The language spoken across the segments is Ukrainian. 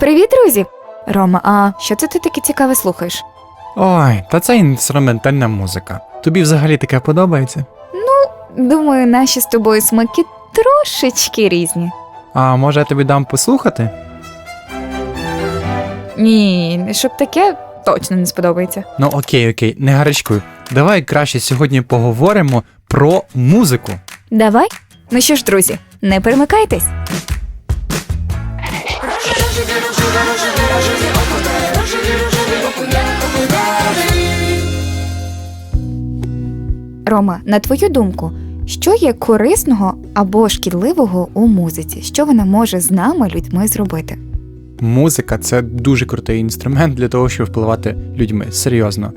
Привіт, друзі! Рома, а що це ти таке цікаве слухаєш? Ой, та це інструментальна музика. Тобі взагалі таке подобається? Ну, Думаю, наші з тобою смаки трошечки різні. А може я тобі дам послухати? Ні, щоб таке точно не сподобається. Ну окей, окей, не гарячкуй. Давай краще сьогодні поговоримо про музику. Давай. Ну що ж, друзі, не перемикайтесь. Рома, на твою думку, що є корисного або шкідливого у музиці? Що вона може з нами, людьми, зробити? Музика це дуже крутий інструмент для того, щоб впливати людьми. Серйозно.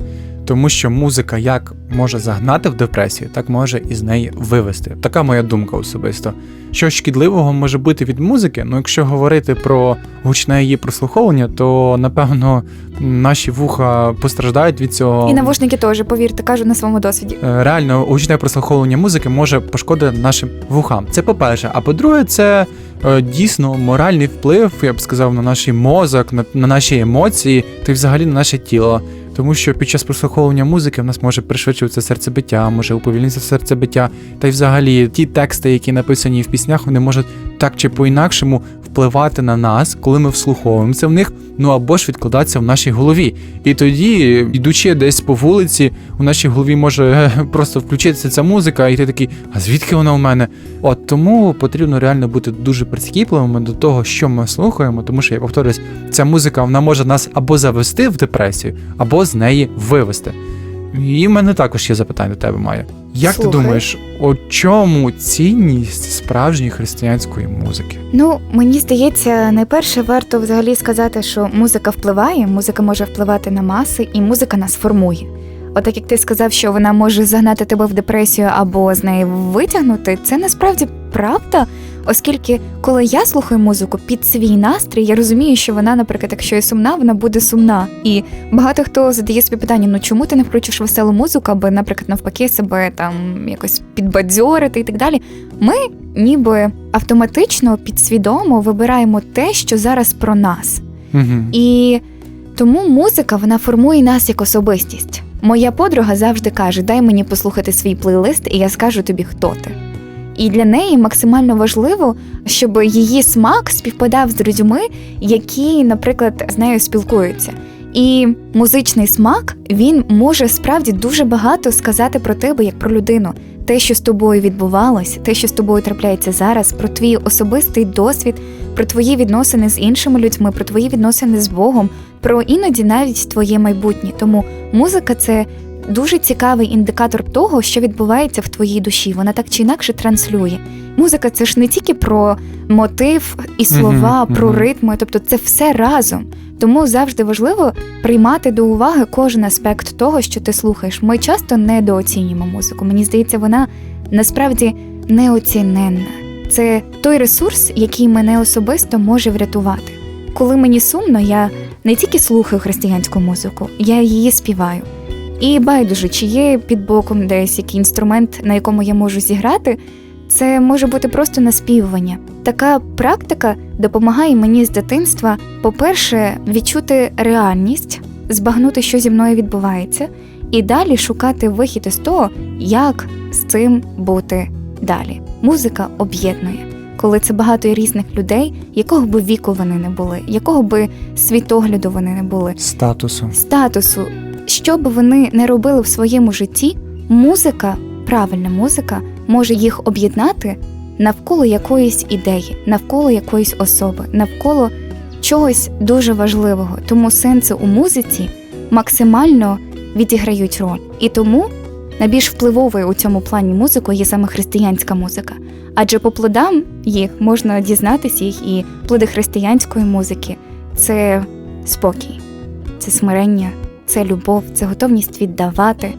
Тому що музика як може загнати в депресію, так може і з неї вивести. Така моя думка особисто. Що шкідливого може бути від музики? Ну, якщо говорити про гучне її прослуховування, то напевно наші вуха постраждають від цього. І навушники теж, повірте, кажу на своєму досвіді. Е, реально гучне прослуховування музики може пошкодити нашим вухам. Це по-перше. А по-друге, це дійсно моральний вплив, я б сказав, на наш мозок, на, на наші емоції та й взагалі на наше тіло. Тому що під час прослуховування музики в нас може пришвидшуватися серцебиття, може уповільнитися серцебиття, та й взагалі ті тексти, які написані в піснях, вони можуть так чи по-інакшому впливати на нас, коли ми вслуховуємося в них, ну або ж відкладатися в нашій голові. І тоді, йдучи десь по вулиці, у нашій голові може е, просто включитися ця музика, і ти такий, а звідки вона у мене? От тому потрібно реально бути дуже прискіпливими до того, що ми слухаємо, тому що я повторюсь, ця музика вона може нас або завести в депресію, або з неї вивести. І в мене також є запитання до тебе, Майя. Як Слухай. ти думаєш, у чому цінність справжньої християнської музики? Ну, мені здається, найперше варто взагалі сказати, що музика впливає, музика може впливати на маси, і музика нас формує. Отак як ти сказав, що вона може загнати тебе в депресію або з неї витягнути, це насправді правда. Оскільки, коли я слухаю музику під свій настрій, я розумію, що вона, наприклад, якщо є сумна, вона буде сумна. І багато хто задає собі питання: ну чому ти не включиш веселу музику, аби, наприклад, навпаки, себе там якось підбадьорити і так далі. Ми ніби автоматично підсвідомо вибираємо те, що зараз про нас. Угу. І тому музика вона формує нас як особистість. Моя подруга завжди каже: дай мені послухати свій плейлист, і я скажу тобі, хто ти. І для неї максимально важливо, щоб її смак співпадав з людьми, які, наприклад, з нею спілкуються. І музичний смак він може справді дуже багато сказати про тебе як про людину. Те, що з тобою відбувалось, те, що з тобою трапляється зараз, про твій особистий досвід, про твої відносини з іншими людьми, про твої відносини з Богом, про іноді навіть твоє майбутнє. Тому музика це дуже цікавий індикатор того, що відбувається в твоїй душі. Вона так чи інакше транслює. Музика це ж не тільки про мотив і слова, Мгм, про мгм. ритми, тобто це все разом. Тому завжди важливо приймати до уваги кожен аспект того, що ти слухаєш. Ми часто недооцінюємо музику. Мені здається, вона насправді неоціненна. Це той ресурс, який мене особисто може врятувати. Коли мені сумно, я не тільки слухаю християнську музику, я її співаю. І байдуже, чи є під боком десь який інструмент, на якому я можу зіграти, це може бути просто наспівування. Така практика допомагає мені з дитинства, по-перше, відчути реальність, збагнути, що зі мною відбувається, і далі шукати вихід із того, як з цим бути далі. Музика об'єднує, коли це багато різних людей, якого би віку вони не були, якого би світогляду вони не були, Статусу. статусу, що би вони не робили в своєму житті, музика, правильна музика, може їх об'єднати навколо якоїсь ідеї, навколо якоїсь особи, навколо чогось дуже важливого. Тому сенси у музиці максимально відіграють роль. І тому найбільш впливовою у цьому плані музикою є саме християнська музика. Адже по плодам їх можна дізнатися їх і плоди християнської музики це спокій, це смирення, це любов, це готовність віддавати,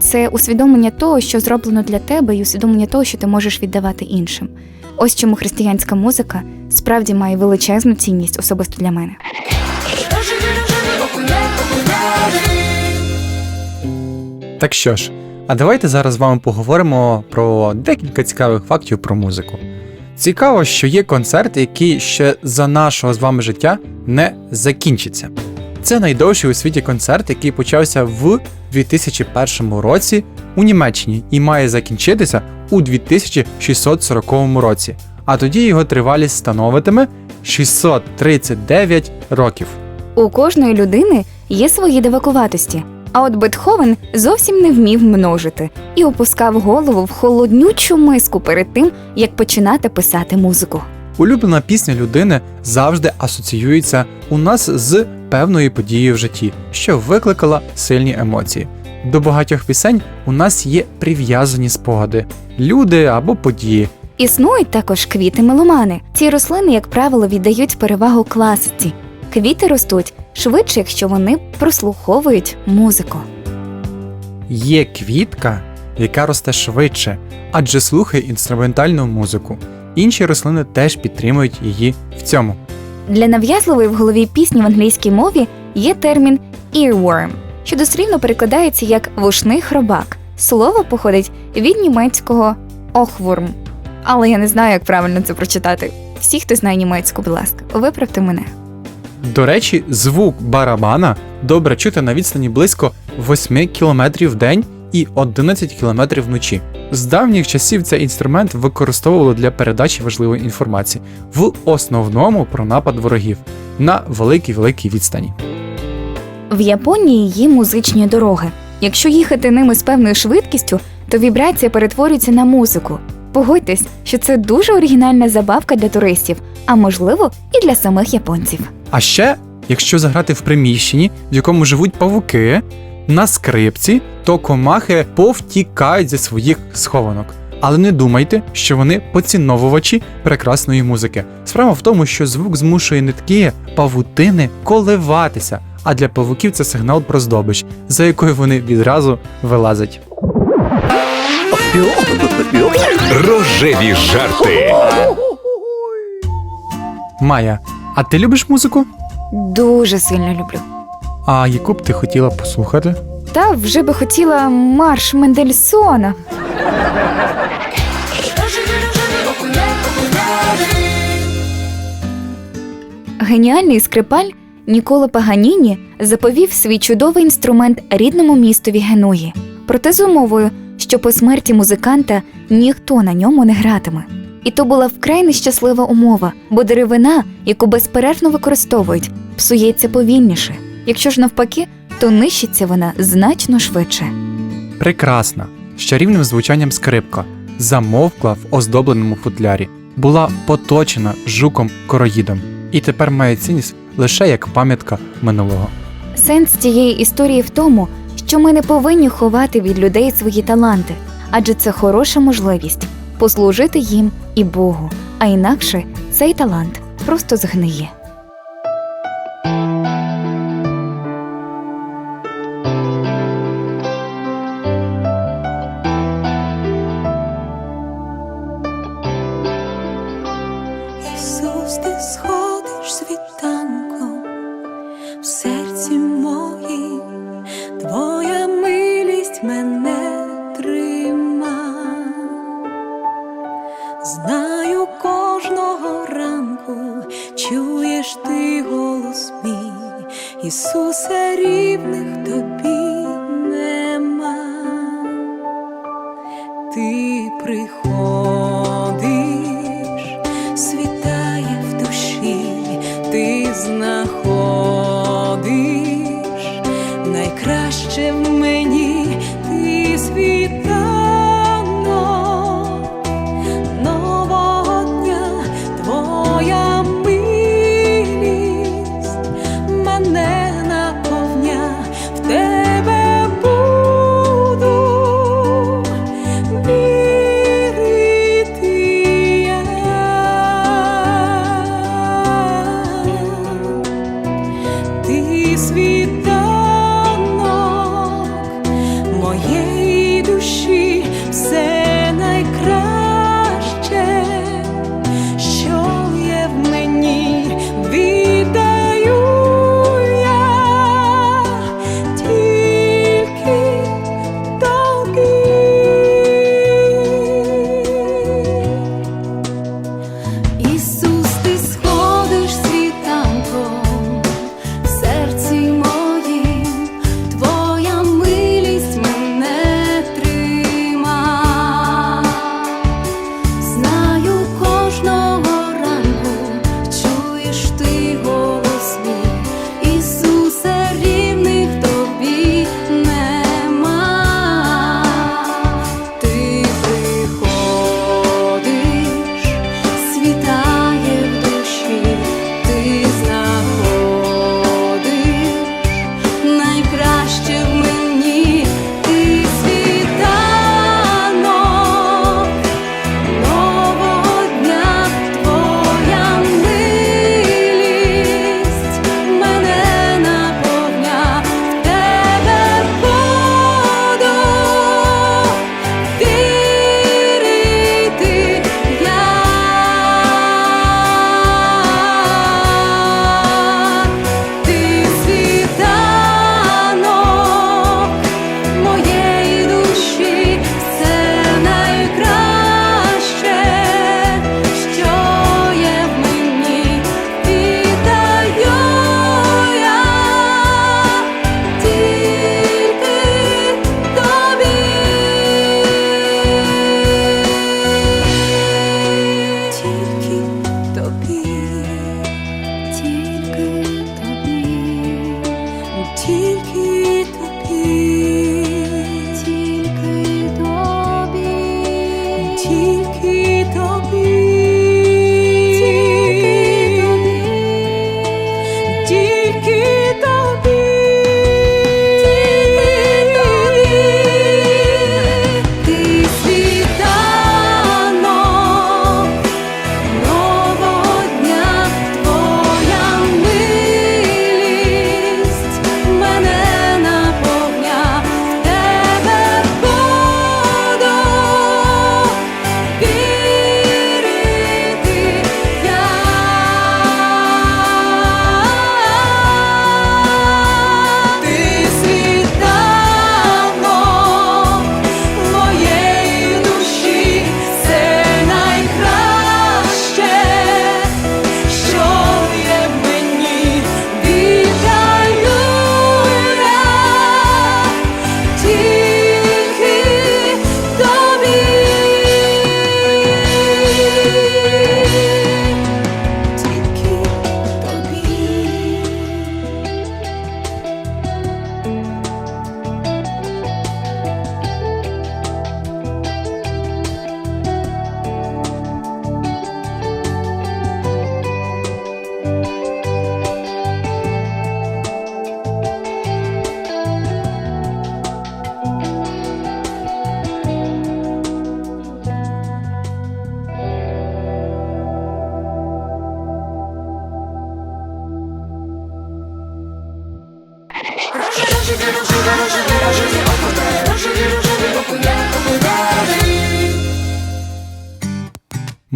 це усвідомлення того, що зроблено для тебе, і усвідомлення того, що ти можеш віддавати іншим. Ось чому християнська музика справді має величезну цінність особисто для мене. Так що ж, а давайте зараз з вами поговоримо про декілька цікавих фактів про музику. Цікаво, що є концерт, який ще за нашого з вами життя не закінчиться. Це найдовший у світі концерт, який почався в 2001 році у Німеччині і має закінчитися у 2640 році. А тоді його тривалість становитиме 639 років. У кожної людини є свої дивакуватості. А от Бетховен зовсім не вмів множити і опускав голову в холоднючу миску перед тим, як починати писати музику. Улюблена пісня людини завжди асоціюється у нас з певною подією в житті, що викликала сильні емоції. До багатьох пісень у нас є прив'язані спогади, люди або події. Існують також квіти-меломани. Ці рослини, як правило, віддають перевагу класиці. Квіти ростуть швидше, якщо вони прослуховують музику. Є квітка, яка росте швидше, адже слухає інструментальну музику. Інші рослини теж підтримують її в цьому. Для нав'язливої в голові пісні в англійській мові є термін earworm, що дослівно перекладається як вушний хробак. Слово походить від німецького охвурм. Але я не знаю, як правильно це прочитати. Всі, хто знає німецьку, будь ласка, виправте мене. До речі, звук барабана добре чути на відстані близько 8 км в день і 11 км вночі. З давніх часів цей інструмент використовували для передачі важливої інформації, в основному про напад ворогів на великій великій відстані. В Японії є музичні дороги. Якщо їхати ними з певною швидкістю, то вібрація перетворюється на музику. Погодьтесь, що це дуже оригінальна забавка для туристів, а можливо, і для самих японців. А ще, якщо заграти в приміщенні, в якому живуть павуки, на скрипці, то комахи повтікають зі своїх схованок. Але не думайте, що вони поціновувачі прекрасної музики. Справа в тому, що звук змушує нитки павутини коливатися, а для павуків це сигнал про здобич, за якою вони відразу вилазять. Рожеві жарти. Майя, а ти любиш музику? Дуже сильно люблю. А яку б ти хотіла послухати? Та вже би хотіла марш Мендельсона. Геніальний скрипаль Ніколо Паганіні заповів свій чудовий інструмент рідному містові Генуї, проте з умовою, що по смерті музиканта ніхто на ньому не гратиме. І то була вкрай нещаслива умова, бо деревина, яку безперервно використовують, псується повільніше. Якщо ж навпаки, то нищиться вона значно швидше. Прекрасна, з чарівним звучанням скрипка, замовкла в оздобленому футлярі, була поточена жуком короїдом і тепер має цінність лише як пам'ятка минулого. Сенс цієї історії в тому, що ми не повинні ховати від людей свої таланти, адже це хороша можливість послужити їм і Богу, а інакше цей талант просто згниє. Знаю, кожного ранку чуєш ти голос мій, Ісусе, рівних тобі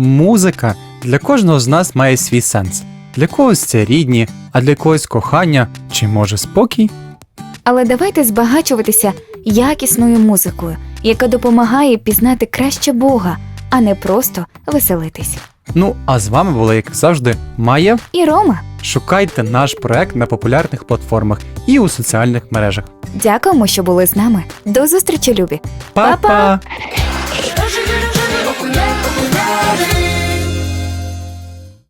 Музика для кожного з нас має свій сенс. Для когось це рідні, а для когось кохання чи може спокій. Але давайте збагачуватися якісною музикою, яка допомагає пізнати краще Бога, а не просто веселитись. Ну а з вами була, як завжди, Майя. І Рома, Шукайте наш проект на популярних платформах і у соціальних мережах. дякуємо, що були з нами. До зустрічі, любі! Па-па! Па-па! Bye.